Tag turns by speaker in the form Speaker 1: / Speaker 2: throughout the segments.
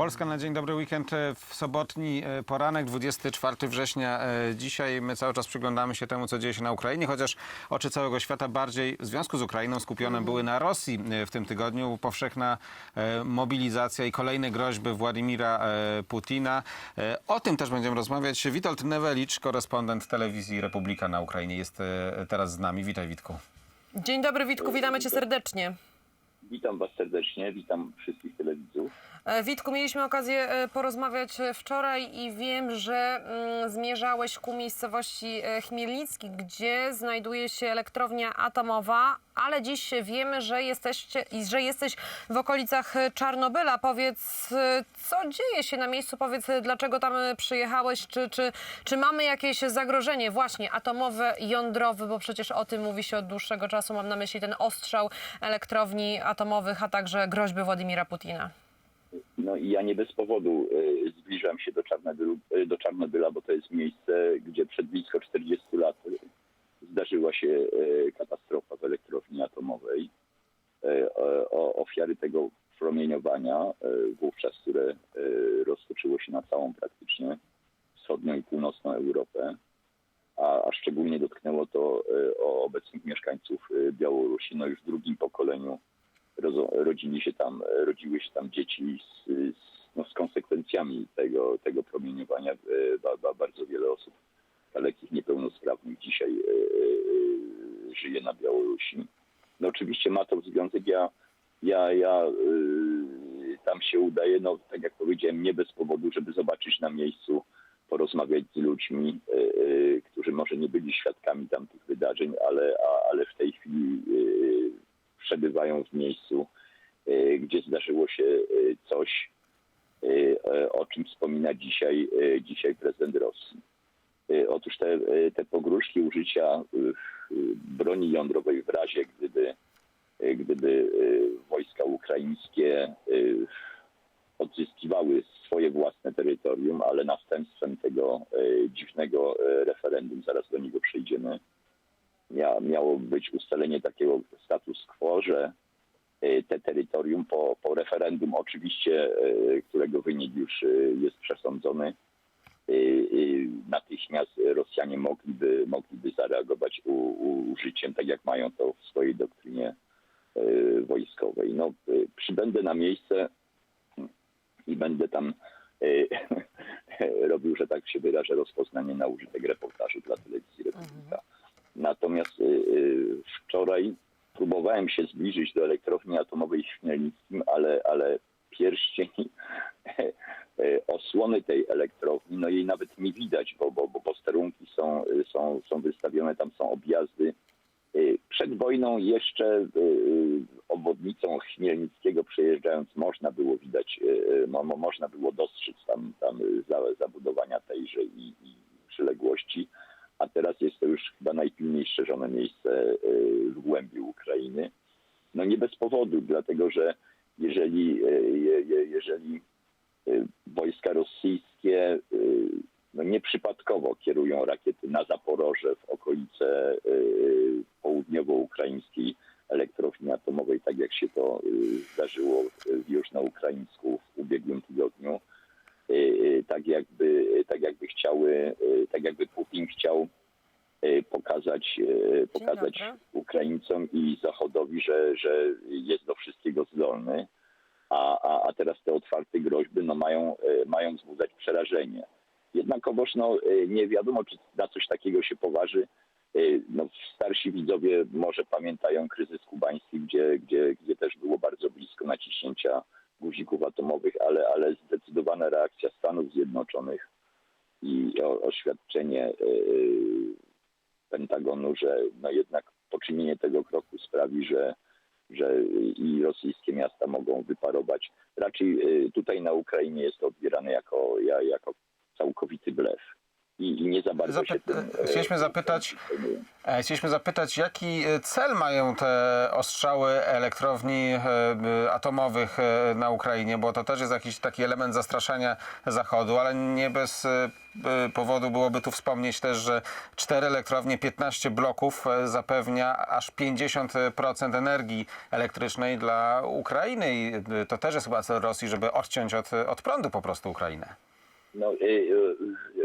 Speaker 1: Polska na dzień dobry weekend e, w sobotni e, poranek, 24 września. E, Dzisiaj my cały czas przyglądamy się temu, co dzieje się na Ukrainie, chociaż oczy całego świata bardziej w związku z Ukrainą skupione były na Rosji w tym tygodniu. Powszechna mobilizacja i kolejne groźby Władimira Putina. O tym też będziemy rozmawiać. Witold Newelicz, korespondent telewizji Republika na Ukrainie, jest teraz z nami. Witaj, Witku.
Speaker 2: Dzień dobry Witku, witamy cię serdecznie.
Speaker 3: Witam Was serdecznie, witam wszystkich telewidzów.
Speaker 2: E, Witku, mieliśmy okazję e, porozmawiać e, wczoraj i wiem, że mm, zmierzałeś ku miejscowości Chmielnicki, gdzie znajduje się elektrownia atomowa, ale dziś wiemy, że, jesteście, że jesteś w okolicach e, Czarnobyla. Powiedz, e, co dzieje się na miejscu? Powiedz, e, dlaczego tam e, przyjechałeś? Czy, czy, czy mamy jakieś zagrożenie właśnie atomowe, jądrowe? Bo przecież o tym mówi się od dłuższego czasu. Mam na myśli ten ostrzał elektrowni atomowych, a także groźby Władimira Putina.
Speaker 3: No i ja nie bez powodu y, zbliżam się do, Czarnobylu, y, do Czarnobyla, bo to jest miejsce, gdzie przed blisko 40 lat zdarzyła się y, katastrofa w elektrowni atomowej. Y, o, ofiary tego promieniowania y, wówczas, które roztoczyło się na całą praktycznie wschodnią i północną Europę, a, a szczególnie dotknęło to obecnych mieszkańców Białorusi, no już w drugim pokoleniu rodzili się tam, rodziły się tam dzieci z, z, no, z konsekwencjami tego, tego promieniowania. E, Ba, ba, bardzo wiele osób dalekich, niepełnosprawnych dzisiaj e, e, żyje na Białorusi. No oczywiście ma to związek, ja, ja, ja e, tam się udaję, no tak jak powiedziałem, nie bez powodu, żeby zobaczyć na miejscu, porozmawiać z ludźmi, e, e, którzy może nie byli świadkami tamtych wydarzeń, ale, ale w tej chwili e, przebywają w miejscu, e, gdzie zdarzyło się e, coś, e, e, o czym wspomina dzisiaj, e, dzisiaj prezydent Rosji. E, te, e, te pogróżki użycia e, broni jądrowej w razie, gdyby, e, gdyby e, wojska ukraińskie e, odzyskiwały swoje własne terytorium, ale następstwem tego e, dziwnego e, referendum, zaraz do niego przejdziemy, mia, miało być ustalenie takiego status quo, że e, te terytorium po, po referendum oczywiście, e, którego wynik już e, jest przesądzony, e, e, natychmiast Rosjanie mogliby, mogliby zareagować u, u, użyciem, tak jak mają to w swojej doktrynie e, wojskowej. No, przybędę na miejsce i będę tam robił, że tak się wyrażę, rozpoznanie na użytek reportażu dla telewizji Republika. Natomiast y, y, wczoraj próbowałem się zbliżyć do elektrowni atomowej w Chmielnickim, ale, ale pierścień e, osłony tej elektrowni, no jej nawet nie widać, bo, bo, bo posterunki są, są, są wystawione, tam są objazdy. Y, Przed wojną jeszcze y, obwodnicą Chmielnickiego przejeżdżając można było widać, mo, mo- można było dostrzec tam, tam za, zabudowania tejże i, i przyległości a teraz jest to już chyba najpilniej strzeżone miejsce w głębi Ukrainy. No nie bez powodu, dlatego że jeżeli, je- je- jeżeli y, wojska rosyjskie y, no nieprzypadkowo kierują rakiety na Zaporoże w okolice południowo-ukraińskiej elektrowni atomowej, tak jak się to zdarzyło w Jużno-Ukraińsku w ubiegłym tygodniu, tak jakby, tak jakby chciały, tak jakby Putin chciał pokazać, pokazać. Ukraińcom i Zachodowi, że, że jest do wszystkiego zdolny, a, a, a teraz te otwarte groźby no, mają, y, mają wzbudzać przerażenie. Jednakowoż no, y, nie wiadomo, czy na coś takiego się poważy. Y, No, starsi widzowie może pamiętają kryzys kubański, gdzie, gdzie, gdzie też było bardzo blisko naciśnięcia guzików atomowych, ale, ale zdecydowana reakcja Stanów Zjednoczonych i oświadczenie Pentagonu, że no jednak poczynienie tego kroku sprawi, że, że i rosyjskie miasta mogą wyparować. Raczej y, tutaj na Ukrainie jest to odbierane jako, ja- jako całkowity blef. I, i nie za bardzo się
Speaker 1: Zapy-
Speaker 3: tym... e,
Speaker 1: chcieliśmy zapytać-
Speaker 3: zajmują.
Speaker 1: E, Chcieliśmy zapytać, jaki e, cel mają te ostrzały elektrowni atomowych na Ukrainie, bo to też jest jakiś taki element zastraszania Zachodu, ale nie bez powodu byłoby tu wspomnieć też, że cztery elektrownie, 15 bloków zapewnia aż 50% energii elektrycznej dla Ukrainy i to też jest chyba cel Rosji, żeby odciąć od, od prądu po prostu Ukrainę.
Speaker 3: No, y, y,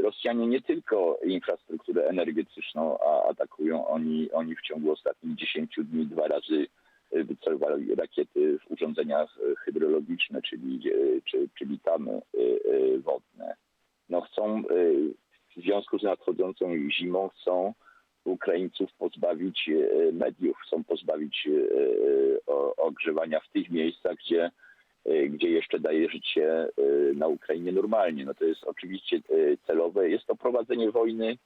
Speaker 3: Rosjanie nie tylko infrastrukturę energetyczną atakują, oni, oni w ciągu ostatnich 10 dni dwa razy y, wycelowali rakiety w urządzeniach y, hydrologiczne, czyli, y, czy, czyli tamy wodne. No chcą w związku z nadchodzącą zimą chcą Ukraińców pozbawić mediów, chcą pozbawić ogrzewania w tych miejscach, gdzie gdzie jeszcze daje życie y, na Ukrainie normalnie. No to jest oczywiście y, celowe. Jest to prowadzenie wojny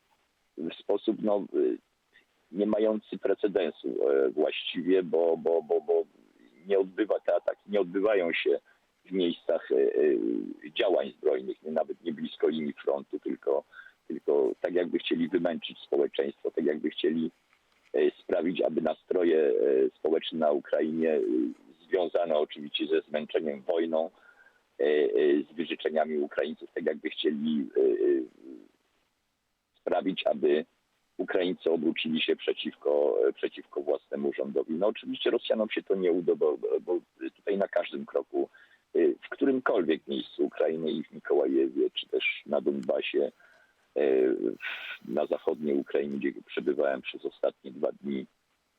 Speaker 3: w sposób no, y, nie mający precedensu y, właściwie, bo, bo, bo, bo nie odbywa te ataki, nie odbywają się w miejscach y, y, działań zbrojnych, nawet nie blisko linii frontu, tylko, tylko tak jakby chcieli wymęczyć społeczeństwo, tak jakby chcieli e, sprawić, aby nastroje e, społeczne na Ukrainie e, związane oczywiście ze zmęczeniem wojną, e, e, z wyrzeczeniami Ukraińców, tak jakby chcieli e, sprawić, aby Ukraińcy obrócili się przeciwko, przeciwko własnemu rządowi. No oczywiście Rosjanom się to nie uda, bo, tutaj na każdym kroku, w którymkolwiek miejscu Ukrainy i w Mikołajewie, czy też na Donbasie, na zachodniej Ukrainie, gdzie przebywałem przez ostatnie dwa dni,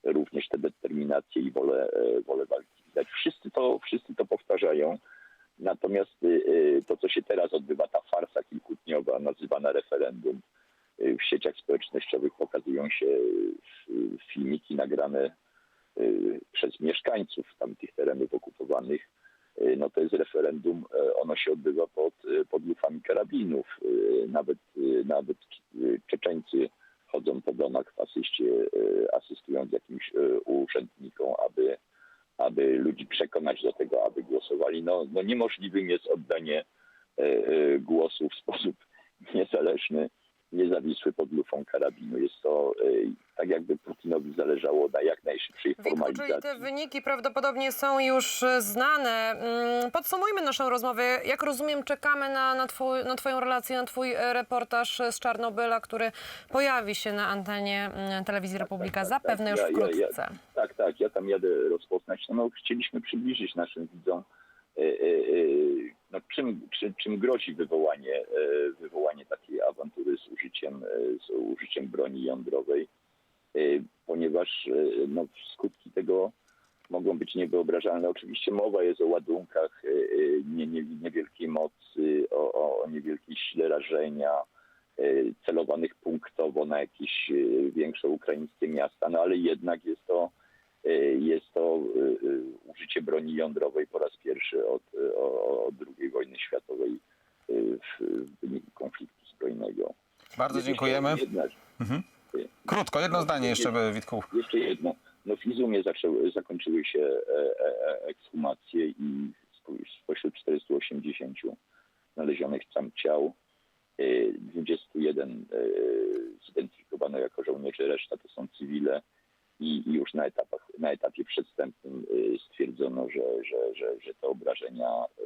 Speaker 3: również tę determinację i wolę, e, wolę walki widać. Wszyscy to, wszyscy to powtarzają. Natomiast y, to, co się teraz odbywa, ta farsa kilkudniowa, nazywana referendum, y, w sieciach społecznościowych pokazują się filmiki nagrane przez mieszkańców tamtych terenów okupowanych. No to jest referendum, e, ono się odbywa pod, pod lufami karabinów. Nawet, nawet Czeczeńcy chodzą po domach w asyście, y, asystując jakimś y, urzędnikom, aby, aby ludzi przekonać do tego, aby głosowali. No, no niemożliwym jest oddanie e, głosu w sposób niezależny, niezawisły pod lufą karabinu. Jest to e, tak jakby Putinowi zależało na jak najszybszej
Speaker 2: Witku, czyli
Speaker 3: formalizacji.
Speaker 2: te wyniki prawdopodobnie są już e, znane. Mm, Podsumujmy naszą rozmowę. Jak rozumiem, czekamy na, na, twój, na Twoją relację, na Twój e, reportaż z Czarnobyla, który pojawi się na antenie mm, Telewizji Republika
Speaker 3: tak,
Speaker 2: zapewne
Speaker 3: tak.
Speaker 2: już
Speaker 3: Ja- ja- ja-
Speaker 2: wkrótce.
Speaker 3: Tak, tak, ja tam jadę rozpoznać. No, no chcieliśmy przybliżyć naszym widzom, no, czym, czy, czym grozi wywołanie, e, wywołanie takiej awantury z użyciem, e, z użyciem broni jądrowej, e, ponieważ no, skutki tego mogą być niewyobrażalne. Oczywiście mowa jest o ładunkach nie, nie, niewielkiej mocy, o, o, niewielkiej sile rażenia, celowanych punktowo na jakieś większe ukraińskie miasta, no ale jednak jest to, jest to e, e, użycie broni jądrowej po raz pierwszy od, e, od II wojny światowej e, w, wyniku konfliktu zbrojnego.
Speaker 1: Bardzo
Speaker 3: Jest
Speaker 1: dziękujemy.
Speaker 3: Jedna, e,
Speaker 1: Krótko, jedno zdanie jeszcze, Witku.
Speaker 3: jeszcze jedno. No w Izumie zaczęły, zakończyły się e, e, ekshumacje i spo- spośród 480 znalezionych tam ciał e, 21 e, zidentyfikowano jako żołnierzy, reszta to są cywile i, już na, etapach, na etapie przedstępnym e, stwierdzono, że, że, że, że te obrażenia e,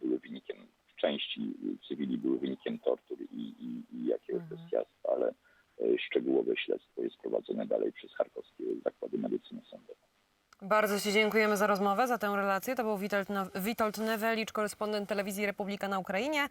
Speaker 3: były wynikiem, w części cywili były wynikiem tortur i, i, i jakiegoś bestiactwa, ale e, szczegółowe śledztwo jest prowadzone dalej przez charkowskie zakłady medycyny sądowej.
Speaker 2: Bardzo Ci dziękujemy za rozmowę, za tę relację. To był Witold, Witold Newelicz, korespondent Telewizji Republika na Ukrainie.